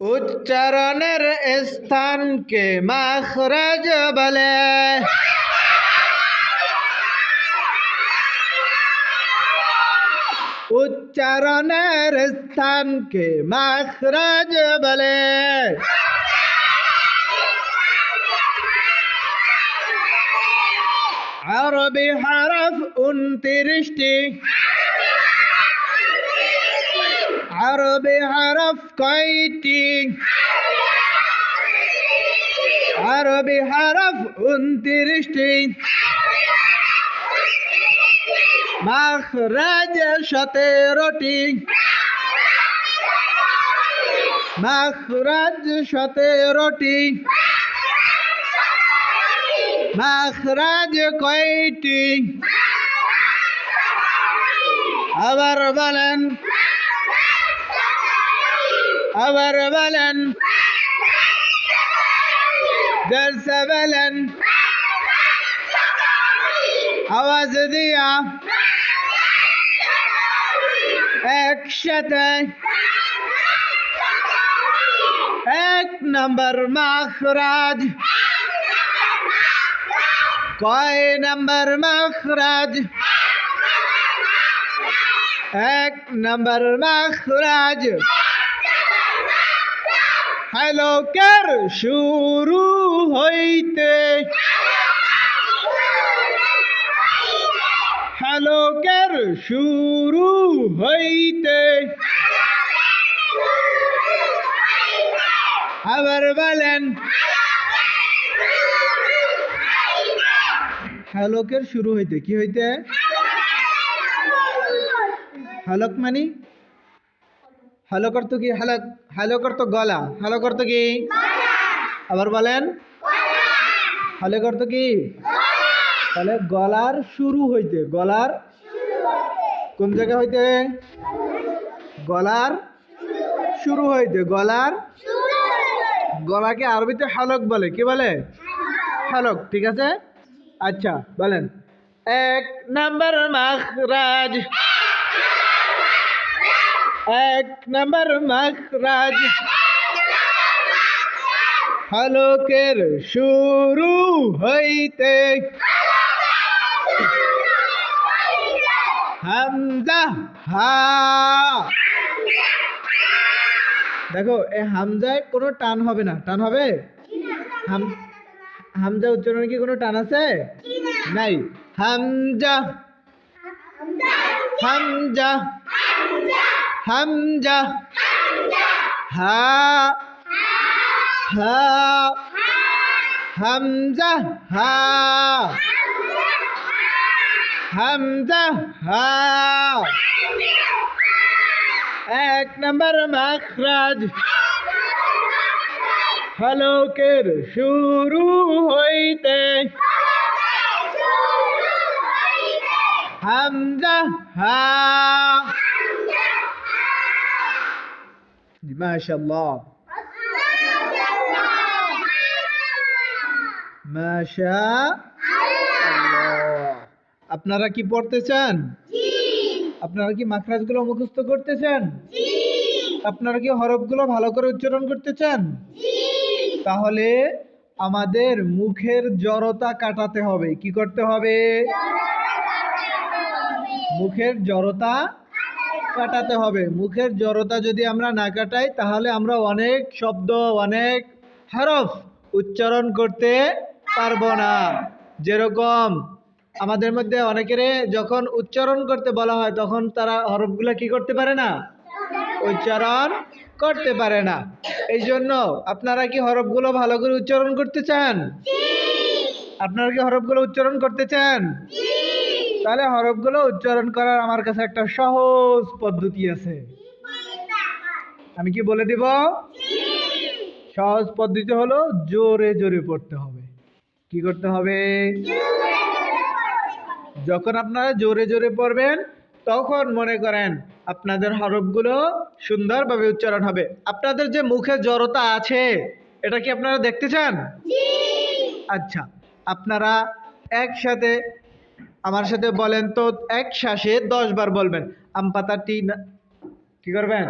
উচ্চারণের স্থানকে মাখরাজ বলে। উচ্চারণের স্থানকে মাখরাজ বলে। আরবি হরফ উনত্রিশটি। আরবি হরফ কয়টি? আরবি হরফ উনত্রিশটি। মাখরাজ সতেরোটি। মাখরাজ সতেরোটি। মাখরাজ কয়টি? আবার বলেন। আবার বলেন জলসা বলেন আওয়াজ দিয়া একসাথে এক নম্বর মাখরাজ কয় নম্বর মাখরাজ এক নম্বর মাখরাজ হ্যালো কার শুরু হইতে। হ্যালো কার শুরু হইতে। আবার বলেন হ্যালোকের শুরু হইতে কি হইতে? হালক মানি? হালক অর্থ কি? হালক হালক অর্থ গলা। হালক অর্থ কি? আবার বলেন। হালক অর্থ কি? তাহলে গলার শুরু হইতে, গলার কোন জায়গা হইতে? গলার শুরু হইতে, গলার গলাকে আরবিতে হালক বলে। কি বলে? হালক ঠিক আছে? আচ্ছা বলেন। এক নাম্বার মাখরাজ। এক নম্বর মাখরাজ হালকের শুরু হইতে হামজা হা। দেখো এই হামজায় কোনো টান হবে না। টান হবে? হাম হামজা উচ্চারণে কি কোনো টান আছে? নাই। হামজা। হামজা। হামজা। হা। হা। হামজা। হা। হামজা। হা। এক নম্বর মাখরাজ। হলকের শুরু হইতে। হামজা। হা। মাশাল্লাহ মাশা আপনারা কি পড়তে চান আপনারা কি মাখরাজগুলো মুখস্থ করতে চান আপনারা কি হরফগুলো ভালো করে উচ্চারণ করতে চান তাহলে আমাদের মুখের জড়তা কাটাতে হবে। কি করতে হবে। মুখের জড়তা কাটাতে হবে। মুখের জড়তা যদি আমরা না কাটাই তাহলে আমরা অনেক শব্দ অনেক হরফ উচ্চারণ করতে পারব না। যেরকম আমাদের মধ্যে অনেকের যখন উচ্চারণ করতে বলা হয় তখন তারা হরফগুলো কি করতে পারে না? উচ্চারণ করতে পারে না। এই জন্য আপনারা কি হরফগুলো ভালো করে উচ্চারণ করতে চান? আপনারা কি হরফগুলো উচ্চারণ করতে চান? তাহলে হরফগুলো উচ্চারণ করার আমার কাছে একটা সহজ পদ্ধতি আছে। আমি কি বলে দিব? সহজ পদ্ধতি হলো জোরে জোরে পড়তে হবে। কি করতে হবে? যখন আপনারা জোরে জোরে পড়বেন তখন মনে করেন আপনাদের হরফগুলো সুন্দরভাবে উচ্চারণ হবে। আপনাদের যে মুখে জড়তা আছে এটা কি আপনারা দেখতে চান? আচ্ছা আপনারা একসাথে আমার সাথে বলেন তো এক শ্বাসে দশ বার বলবেন। আম পাতাটি কি করবেন?